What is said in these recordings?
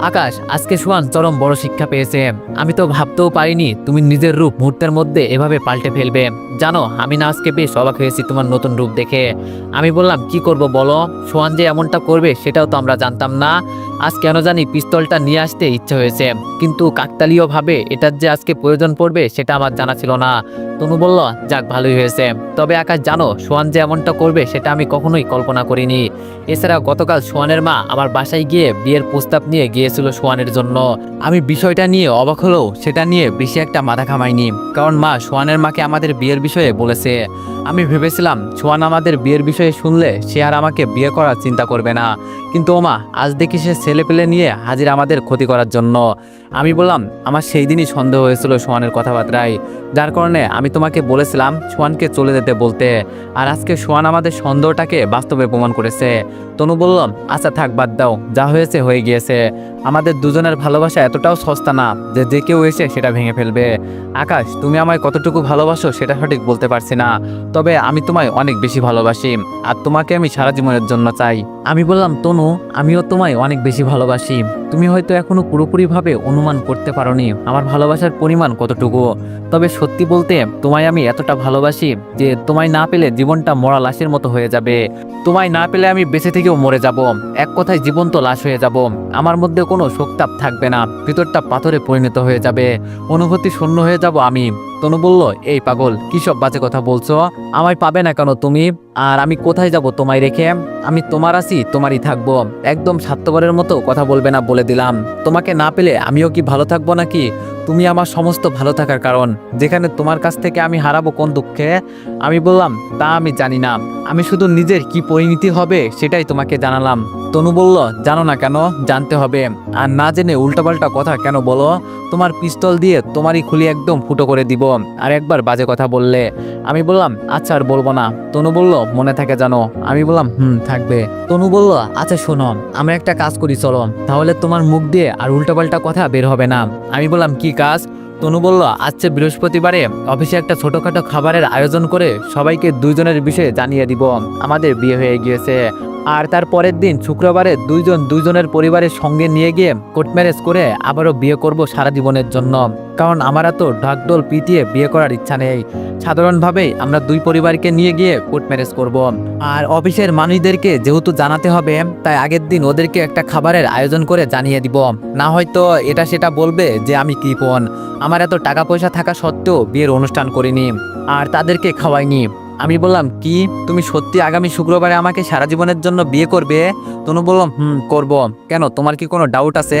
আকাশ, আজকে সোয়ান চরম বড় শিক্ষা পেয়েছে। আমি তো ভাবতেও পারিনি তুমি নিজের রূপ মুহূর্তের মধ্যে এভাবে পাল্টে ফেলবে। জানো, আমি না আজকে বেশ অবাক হয়েছি তোমার নতুন রূপ দেখে। আমি বললাম, কি করব বলো? সোয়ান যে এমনটা করবে, সেটাও তো আমরা জানতাম না। আজ কেন জানি পিস্তলটা নিয়ে আসতে ইচ্ছে হয়েছে। কিন্তু কাকতালীয়ভাবে এটার যে আজকে প্রয়োজন পড়বে, সেটা আমার জানা ছিল না। তনু বলল, যাক, ভালোই হয়েছে। তবে আকাশ, জানো, সোয়ান যে এমনটা করবে, সেটা আমি কখনোই কল্পনা করিনি। এছাড়া গতকাল সোয়ানের মা আমার বাসায় গিয়ে বিয়ের প্রস্তাব নিয়ে গিয়েছিল সোয়ানের জন্য। আমি বিষয়টা নিয়ে অবাক হলেও সেটা নিয়ে বেশি একটা মাথা খামাইনি কারণ মা, সোয়ানের মাকে আমাদের বিয়ের বলেছে। আমি ভেবেছিলাম, ছোয়ান আমাদের বিয়ের বিষয়ে শুনলে সে আর আমাকে বিয়ে করার চিন্তা করবে না। কিন্তু ওমা, আজ দেখি সে ছেলে পেলে নিয়ে হাজির আমাদের ক্ষতি করার জন্য। আমি বললাম, আমার সেই দিনই সন্দেহ হয়েছিল সোয়ানের কথাবার্তায়। যার কারণে আমি তোমাকে বলেছিলাম সোয়ানকে চলে যেতে বলতে। আর আজকে সোয়ান আমাদের সন্দেহটাকে বাস্তবে প্রমাণ করেছে। তনু বললাম আচ্ছা থাক, বাদ দাও। যা হয়েছে, হয়ে গিয়েছে। আমাদের দুজনের ভালোবাসা এতটাও সস্তা না যে যে কেউ এসে সেটা ভেঙে ফেলবে। আকাশ, তুমি আমায় কতটুকু ভালোবাসো সেটা সঠিক বলতে পারছি না। তবে আমি তোমায় অনেক বেশি ভালোবাসি আর তোমাকে আমি সারা জীবনের জন্য চাই। আমি বললাম, তনু, আমিও তোমায় অনেক বেশি ভালোবাসি। তুমি হয়তো এখনও পুরোপুরিভাবে অনুমান করতে পারোনি। আমার ভালোবাসার পরিমাণ কতটুকু তবে সত্যি বলতে, তোমায় আমি এতটা ভালোবাসি যে তোমায় না পেলে জীবনটা মরা লাশের মতো হয়ে যাবে। তোমায় না পেলে আমি বেঁচে থেকেও মরে যাব। এক কথায় জীবন্ত লাশ হয়ে যাব। আমার মধ্যে কোনো শোকতাপ থাকবে না। ভিতরটা পাথরে পরিণত হয়ে যাবে। অনুভূতি শূন্য হয়ে যাব আমি। তনু বলল, এই পাগল, কি সব বাজে কথা বলছো? আমায় পাবে না কেন তুমি? আর আমি কোথায় যাব তোমায় রেখে? আমি তোমার আছি, তোমারই থাকব। একদম স্বার্থপরের মতো কথা বলবে না বলে দিলাম। তোমাকে না পেলে আমিও কি ভালো থাকব নাকি? তুমি আমার সমস্ত ভালো থাকার কারণ। যেখানে তোমার কাছ থেকে আমি হারাবো কোন দুঃখে? আমি বললাম, তা আমি জানি না। আমি শুধু নিজের কি পরিণতি হবে সেটাই তোমাকে জানালাম। তনু বলল, জানো না কেন? জানতে হবে। আর না জেনে উল্টাপাল্টা কথা কেন বলো? তোমার পিস্তল দিয়ে তোমারই খুলি একদম ফুটো করে দিব। আর একবার বাজে কথা বললে। আমি বললাম আচ্ছা আর বলব না। তনু বলল, মনে থাকে জানো। আমি বললাম, হুম, থাকবে। তনু বলল আচ্ছা শোনো, আমরা একটা কাজ করি, চলো। তাহলে তোমার মুখ দিয়ে আর উল্টাপাল্টা কথা বের হবে না। আমি বললাম, কি কাজ? তনু বলল, আজকে বৃহস্পতিবারে অফিসে একটা ছোটখাটো খাবারের আয়োজন করে সবাইকে দুইজনের বিষয়ে জানিয়ে দিব। আমাদের বিয়ে হয়ে গিয়েছে। আর তার পরের দিন শুক্রবারে দুইজন দুইজনের পরিবারের সঙ্গে নিয়ে গিয়ে কোর্ট ম্যারেজ করে আবারও বিয়ে করব সারা জীবনের জন্য। কারণ আমার তো ঢাকডোল পিটিয়ে বিয়ে করার ইচ্ছা নেই। সাধারণভাবেই আমরা দুই পরিবারকে নিয়ে গিয়ে কোর্ট ম্যারেজ করব। আর অফিসের মানুষদেরকে যেহেতু জানাতে হবে, তাই আগের দিন ওদেরকে একটা খাবারের আয়োজন করে জানিয়ে দিব। না হয়তো এটা সেটা বলবে যে আমি কৃপণ। আমার এত টাকা পয়সা থাকা সত্ত্বেও বিয়ের অনুষ্ঠান করিনি। আর তাদেরকে খাওয়াইনি। আমি বললাম, কি? তুমি সত্যি আগামী শুক্রবারে আমাকে সারা জীবনের জন্য বিয়ে করবে? তনু বললাম হুম, করব। কেন? তোমার কি কোনো ডাউট আছে?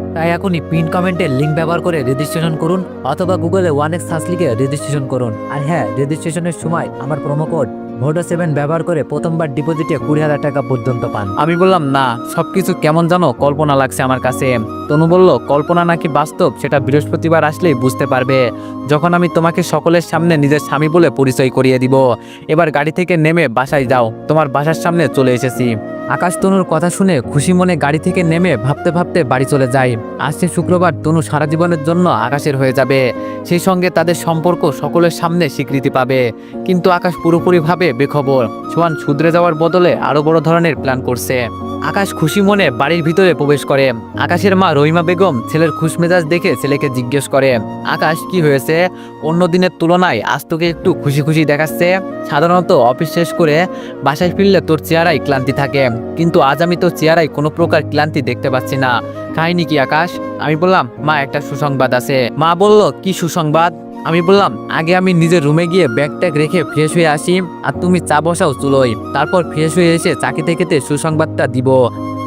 তাই এখনই পিন কমেন্টের লিঙ্ক ব্যবহার করে রেজিস্ট্রেশন করুন অথবা গুগলে ওয়ান এক্স সার্চ লিখে রেজিস্ট্রেশন করুন। আর হ্যাঁ রেজিস্ট্রেশনের সময় আমার প্রোমো কোড ভোডো সেভেন ব্যবহার করে প্রথমবার ডিপোজিটে কুড়ি হাজার টাকা পর্যন্ত পান। আমি বললাম, না, সবকিছু কেমন জানো? কল্পনা লাগছে আমার কাছে। তনু বলল, কল্পনা নাকি বাস্তব? সেটা বৃহস্পতিবার আসলেই বুঝতে পারবে। যখন আমি তোমাকে সকলের সামনে নিজের স্বামী বলে পরিচয় করিয়ে দিব, এবার গাড়ি থেকে নেমে বাসায় যাও। তোমার বাসার সামনে চলে এসেছি। আকাশ তনুর কথা শুনে খুশি মনে গাড়ি থেকে নেমে ভাবতে ভাবতে বাড়ি চলে যায়। আসছে শুক্রবার তনু সারা জীবনের জন্য আকাশের হয়ে যাবে। সেই সঙ্গে তাদের সম্পর্ক সকলের সামনে স্বীকৃতি পাবে। কিন্তু আকাশ পুরোপুরিভাবে বেখবর। সোয়ান শুধরে যাওয়ার বদলে আরও বড় ধরনের প্ল্যান করছে। আকাশ খুশি মনে বাড়ির ভিতরে প্রবেশ করে। আকাশের মা রহিমা বেগম ছেলের খুশমেজাজ দেখে ছেলেকে জিজ্ঞেস করে, আকাশ, কি হয়েছে? অন্য দিনের তুলনায় আজ তোকে একটু খুশি খুশি দেখাচ্ছে? সাধারণত অফিস শেষ করে বাসায় ফিরলে তোর চেহারায় ক্লান্তি থাকে। কিন্তু আজ আমি তোর চেহারায় কোনো প্রকার ক্লান্তি দেখতে পাচ্ছি না। কাহিনী কি, আকাশ? আমি বললাম, মা, একটা সুসংবাদ আছে। মা বলল, কি সুসংবাদ? আমি বললাম, আগে আমি নিজের রুমে গিয়ে ব্যাগ ট্যাগ রেখে ফ্রেশ হয়ে আসি আর তুমি চা বসাও চুলোই তারপর ফ্রেশ হয়ে এসে চাকিতে খেতে সুসংবাদটা দিব।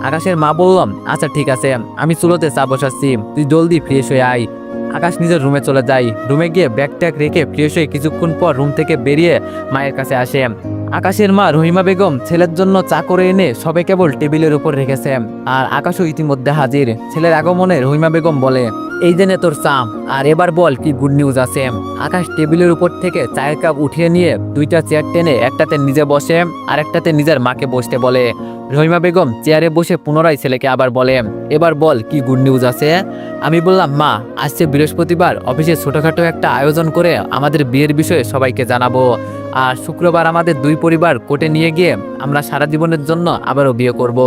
আকাশের মা বললাম আচ্ছা ঠিক আছে, আমি চুলোতে চা বসাচ্ছি। তুই জলদি ফ্রেশ হয়ে আয়। আকাশ নিজের রুমে চলে যায়। রুমে গিয়ে ব্যাগ ট্যাগ রেখে ফ্রেশ হয়ে কিছুক্ষণ পর রুম থেকে বেরিয়ে মায়ের কাছে আসে। আকাশের মা রহিমা বেগম ছেলের জন্য চা করে এনে সবে কেবল টেবিলের উপর রেখেছে। আর আকাশও ইতিমধ্যে হাজির। ছেলের আগমনে রহিমা বেগম বলে, এই জেনে তোর চা, আর এবার বল কি গুড নিউজ আছে? আকাশ টেবিলের উপর থেকে চায়ের কাপ উঠিয়ে নিয়ে দুইটা চেয়ার টেনে একটাতে নিজে বসে, আর একটাতে নিজের মাকে বসতে বলে। রহিমা বেগম চেয়ারে বসে পুনরায় ছেলেকে আবার বলে, এবার বল কি গুড নিউজ আছে? আমি বললাম, মা আসছে বৃহস্পতিবার অফিসে ছোটখাটো একটা আয়োজন করে আমাদের বিয়ের বিষয়ে সবাইকে জানাব। আর শুক্রবার আমাদের দুই পরিবার কোর্টে নিয়ে গিয়ে আমরা সারা জীবনের জন্য আবারও বিয়ে করব।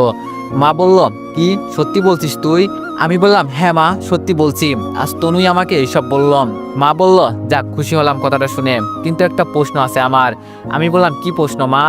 মা বলল, কি? সত্যি বলছিস তুই? আমি বললাম হ্যাঁ মা, সত্যি বলছি। আজ তনুই আমাকে এইসব বললাম মা বলল, যাক, খুশি হলাম কথাটা শুনে। কিন্তু একটা প্রশ্ন আছে আমার। আমি বললাম, কি প্রশ্ন মা?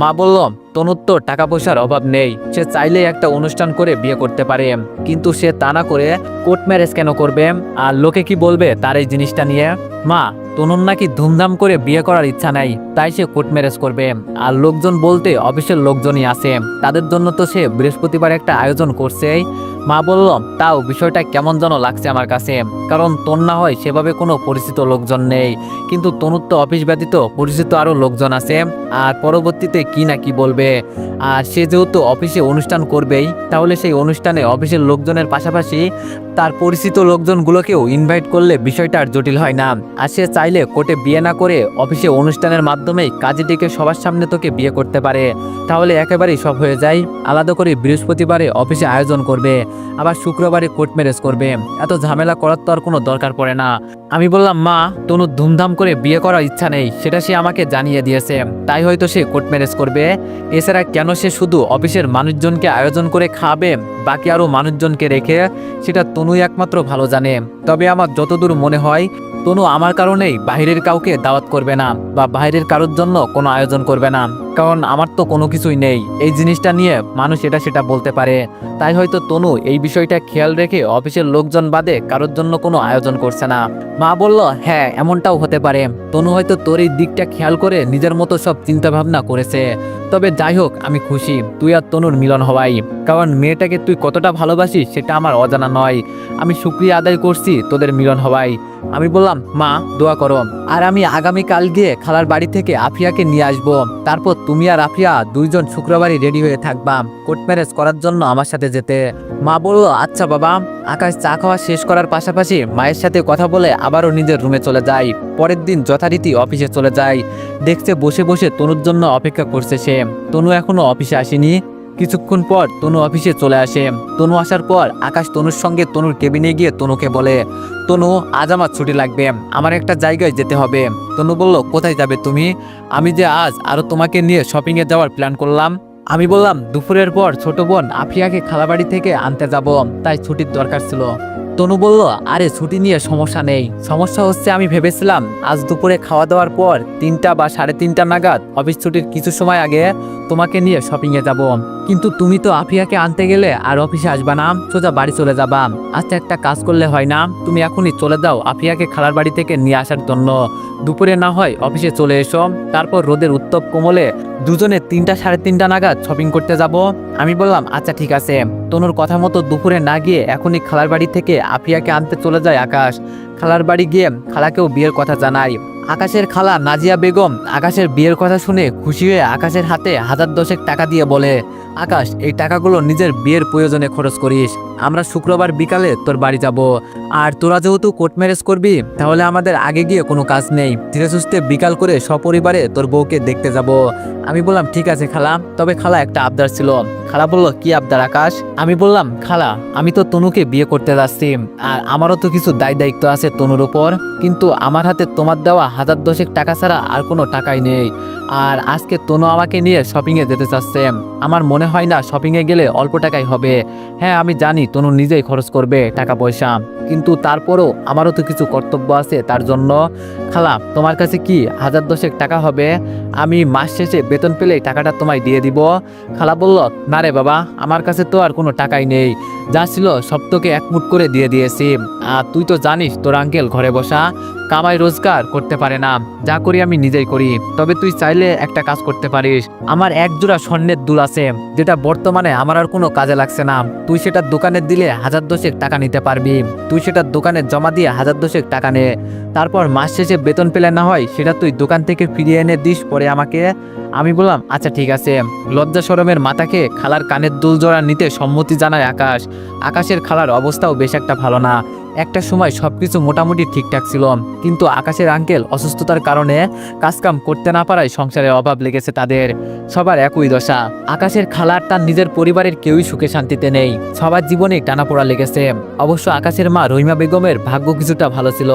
মা বলল, তনুর তো টাকা পয়সার অভাব নেই। সে চাইলেই একটা অনুষ্ঠান করে বিয়ে করতে পারে। কিন্তু সে তা না করে কোর্ট ম্যারেজ কেন করবে? আর লোকে কি বলবে তার এই জিনিসটা নিয়ে? মা, তনুর নাকি ধুমধাম করে বিয়ে করার ইচ্ছা নাই, তাই সে কোর্ট ম্যারেজ করবে। আর লোকজন বলতে অফিসের লোকজনই আছে। তাদের জন্য তো সে বৃহস্পতিবার একটা আয়োজন করছেই। মা বলল, তাও বিষয়টা কেমন যেন লাগছে আমার কাছে। কারণ তোর না হয় সেভাবে কোনো পরিচিত লোকজন নেই। কিন্তু তনুর তো অফিস ব্যতীত পরিচিত আরও লোকজন আছে। আর পরবর্তীতে কি না কি বলবে? আর সে যেহেতু অফিসে অনুষ্ঠান করবেই, তাহলে সেই অনুষ্ঠানে অফিসের লোকজনের পাশাপাশি তার পরিচিত লোকজনগুলোকেও ইনভাইট করলে বিষয়টা আর জটিল হয় না। আর সে চাইলে কোর্টে বিয়ে না করে অফিসে অনুষ্ঠানের মাধ্যমেই কাজে ডেকে সবার সামনে তোকে বিয়ে করতে পারে। তাহলে একেবারেই সব হয়ে যায়। আলাদা করে বৃহস্পতিবারে অফিসে আয়োজন করবে, আবার শুক্রবারে কোর্ট ম্যারেজ করবে। এত ঝামেলা করার তো আর কোনো দরকার পড়ে না। আমি বললাম, মা, তনু ধুমধাম করে বিয়ে করার ইচ্ছা নেই। সেটা সে আমাকে জানিয়ে দিয়েছে। তাই হয়তো সে কোর্ট ম্যারেজ করবে। এছাড়া কেন সে শুধু অফিসের মানুষজনকে আয়োজন করে খাবে, বাকি আরও মানুষজনকে রেখে? সেটা তনুই একমাত্র ভালো জানে। তবে আমার যতদূর মনে হয়, তনু আমার কারণেই বাইরের কাউকে দাওয়াত করবে না বা বাইরের কারোর জন্য কোনো আয়োজন করবে না। কারণ আমার তো কোনো কিছুই নেই। এই জিনিসটা নিয়ে মানুষ এটা সেটা বলতে পারে। তাই হয়তো তনু এই বিষয়টা খেয়াল রেখে অফিসের লোকজন বাদে কারোর জন্য কোনো আয়োজন করছে না। মা বলল হ্যাঁ এমনটাও হতে পারে। তনু হয়তো তোর এই দিকটা খেয়াল করে নিজের মতো সব চিন্তা ভাবনা করেছে। তবে যাই হোক, আমি খুশি। তুই আর তনুর মিলন হওয়াই। কারণ মেয়েটাকে তুই কতটা ভালোবাসিস সেটা আমার অজানা নয়। আমি শুক্রিয়া আদায় করছি তোদের মিলন হওয়াই। আমি বললাম, মা, দোয়া করো। আর আমি আগামী কাল গিয়ে খালার বাড়ি থেকে আফিয়াকে নিয়ে আসব। তারপর তুমি আর আফিয়া দুইজন শুক্রবারই রেডি হয়ে থাকবা। কোর্ট ম্যারেজ করার জন্য আমার সাথে যেতে। মা বলল আচ্ছা বাবা। আকাশ চা খাওয়া শেষ করার পাশাপাশি মায়ের সাথে কথা বলে আবারও নিজের রুমে চলে যায়। পরের দিন যথারীতি অফিসে চলে যায়। দেখছে বসে বসে তনুর জন্য অপেক্ষা করছে সে। তনু এখনও অফিসে আসেনি। কিছুক্ষণ পর তনু অফিসে চলে আসে। তনু আসার পর আকাশ তনুর সঙ্গে তনুর কেবিনে গিয়ে তনুকে বলে, তনু, আজ আমার ছুটি লাগবে। আমার একটা জায়গায় যেতে হবে। তনু বলল, কোথায় যাবে তুমি? আমি যে আজ আরও তোমাকে নিয়ে শপিংয়ে যাওয়ার প্ল্যান করলাম। আমি বললাম, দুপুরের পর ছোট বোন আফিয়াকে খালাবাড়ি থেকে আনতে যাব। তাই ছুটির দরকার ছিল। তনু বলল, আরে, ছুটি নিয়ে সমস্যা নেই। সমস্যা হচ্ছে আমি ভেবেছিলাম আজ দুপুরে খাওয়া দাওয়ার পর তিনটা বা সাড়ে তিনটা নাগাদ অফিস ছুটির কিছু সময় আগে তোমাকে নিয়ে শপিংয়ে যাব। কিন্তু তুমি তো আফিয়াকে আনতে গেলে আর অফিসে আসবা না, সোজা বাড়ি চলে যাবাম আচ্ছা একটা কাজ করলে হয় না, তুমি এখনই চলে যাও আফিয়াকে খালার বাড়ি থেকে নিয়ে আসার জন্য। দুপুরে না হয় অফিসে চলে এসো। তারপর রোদের উত্তপ কোমলে দুজনে তিনটা সাড়ে তিনটা নাগাদ শপিং করতে যাব। আমি বললাম আচ্ছা ঠিক আছে। তনুর কথা মতো দুপুরে না গিয়ে এখনই খালার বাড়ি থেকে আফিয়াকে আনতে চলে যায় আকাশ। খালার বাড়ি গিয়ে খালাকেও বিয়ের কথা জানাই। আকাশের খালা নাজিয়া বেগম আকাশের বিয়ের কথা শুনে খুশি হয়ে আকাশের হাতে হাজার দশেক টাকা দিয়ে বলে, আকাশ, এই টাকাগুলো নিজের বিয়ের প্রয়োজনে খরচ করিস। আমরা শুক্রবার বিকালে তোর বাড়ি যাব। আর তোরা যেহেতু কোর্ট ম্যারেজ করবি, তাহলে আমাদের আগে গিয়ে কোনো কাজ নেই। ধীরে সুস্থে বিকাল করে সপরিবারে তোর বউকে দেখতে যাব। আমি বললাম, ঠিক আছে খালা। তবে খালা একটা আবদার ছিল। খালা বলল, কি আবদার আকাশ? আমি বললাম, খালা, আমি তো তনুকে বিয়ে করতে যাচ্ছি, আর আমারও তো কিছু দায় দায়িত্ব আছে তনুর ওপর কিন্তু আমার হাতে তোমার দেওয়া হাজার দশেক টাকা ছাড়া আর কোনো টাকাই নেই। আর আজকে তনু আমাকে নিয়ে শপিংয়ে যেতে চাচ্ছে। আমার মনে হয় না শপিংয়ে গেলে অল্প টাকাই হবে। হ্যাঁ আমি জানি তনু নিজেই খরচ করবে টাকা পয়সা কিন্তু তারপরও আমারও তো কিছু কর্তব্য আছে, তার জন্য। খালা, তোমার কাছে কি হাজার দশেক টাকা হবে? আমি মাস শেষে বেতন পেলেই টাকাটা তোমায় দিয়ে দিব। খালা বলল, না রে বাবা, আমার কাছে তো আর কোনো টাকাই নেই। যা ছিল সব তোকে একমুট করে দিয়ে দিয়েছি। আর তুই তো জানিস তোর আঙ্কেল ঘরে বসা। কামাই রোজগার করতে পারে না। যা করি আমি নিজেই করি। তবে তুই চাইলে একটা কাজ করতে পারিস। আমার এক জোড়া স্বর্ণের দুল আছে, যেটা বর্তমানে আমার আর কোনো কাজে লাগছে না। তুই সেটা দোকানে দিলে হাজার দশেক টাকা নিতে পারবি। তুই সেটা দোকানে জমা দিয়ে হাজার দশেক টাকা নে। তারপর মাস শেষে বেতন পেলে না হয়, সেটা তুই দোকান থেকে ফিরিয়ে এনে দিস, পরে আমাকে। আমি বললাম আচ্ছা ঠিক আছে। লজ্জা সরমের মাথাকে খালার কানের দুল জোড়া নিতে সম্মতি জানায় আকাশ। আকাশের খালার অবস্থাও বেশ একটা ভালো না। একটা সময় সবকিছু মোটামুটি ঠিকঠাক ছিল, কিন্তু আকাশের আঙ্কেল অসুস্থতার কারণে কাজকাম করতে না পারায় সংসারের অভাব লেগেছে তাদের। সবার একই দশা। আকাশের খালার তার নিজের পরিবারের কেউই সুখে শান্তিতে নেই। সবার জীবনে টানাপোড়া লেগেছে। অবশ্য আকাশের মা রহিমা বেগমের ভাগ্য কিছুটা ভালো ছিল।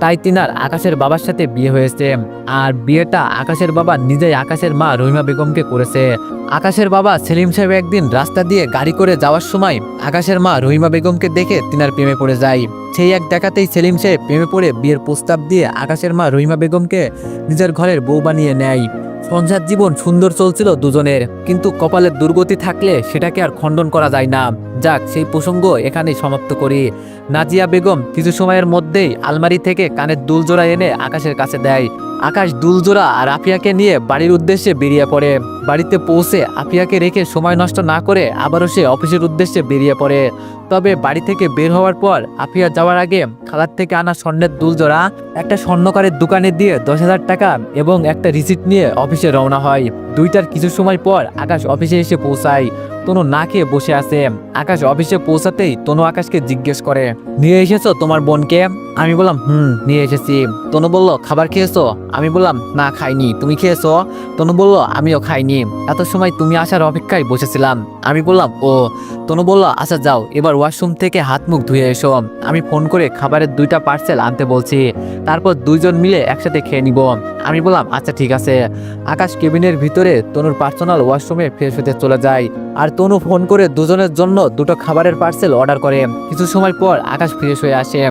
তাই তিনার আকাশের বাবার সাথে বিয়ে হয়েছে। আর বিয়েটা আকাশের বাবা নিজেই আকাশের মা রহিমা বেগমকে করেছে। আকাশের বাবা সেলিম সাহেব একদিন রাস্তা দিয়ে গাড়ি করে যাওয়ার সময় আকাশের মা রহিমা বেগমকে দেখে তিনার প্রেমে পড়ে যায়। সেই এক দেখাতেই সেলিম সাহেব প্রেমে পড়ে বিয়ের প্রস্তাব দিয়ে আকাশের মা রহিমা বেগমকে নিজের ঘরের বউ বানিয়ে নেয়। সংসার জীবন সুন্দর চলছিল দুজনের, কিন্তু কপালের দুর্গতি থাকলে সেটাকে আর খণ্ডন করা যায় না। যাক, সেই প্রসঙ্গ এখানে সমাপ্ত করি। নাজিয়া বেগম কিছু সময়ের মধ্যেই আলমারি থেকে কানের দুলজোড়া এনে আকাশের কাছে দেয়। আকাশ দুলজোড়া আর রাফিয়াকে নিয়ে বাড়ির উদ্দেশ্যে বেরিয়ে পড়ে। বাড়িতে পৌঁছে আফিয়াকে রেখে সময় নষ্ট না করে আবারও সে অফিসের উদ্দেশ্যে বেরিয়ে পড়ে। তবে বাড়ি থেকে বের হওয়ার পর আফিয়া যাওয়ার আগে খালার থেকে আনা স্বর্ণের দুলজোড়া, একটা স্বর্ণকারের দোকানে দিয়ে দশ হাজার টাকা এবং একটা রিসিট নিয়ে অফিসে রওনা হয়। দুইটার কিছু সময় পর আকাশ অফিসে এসে পৌঁছায়। তনু না খেয়ে বসে আছে। আকাশ অফিসে পৌঁছাতেই তনু আকাশকে জিজ্ঞেস করে, নিয়ে এসেছ তোমার বোনকে? আমি বললাম, হুম, নিয়ে এসেছি। তনু বলল, খাবার খেয়েছো? আমি বললাম, না, খাইনি। তুমি খেয়েছো? তনু বলল, আমিও খাইনি। এত সময় তুমি আসার অপেক্ষায় বসেছিলাম। আমি বললাম, ও তনু বলল আচ্ছা যাও, এবার ওয়াশরুম থেকে হাত মুখ ধুয়ে এসো। আমি ফোন করে খাবারের দুইটা পার্সেল আনতে বলছি, তারপর দুইজন মিলে একসাথে খেয়ে নিব। আমি বললাম আচ্ছা ঠিক আছে। আকাশ কেবিনের ভিতরে তনুর পার্সোনাল ওয়াশরুমে ফ্রেশ হতে চলে যায়, আর তনু ফোন করে দুজনের জন্য দুটো খাবারের পার্সেল অর্ডার করে। কিছু সময় পর আকাশ ফ্রেশ হয়ে আসে।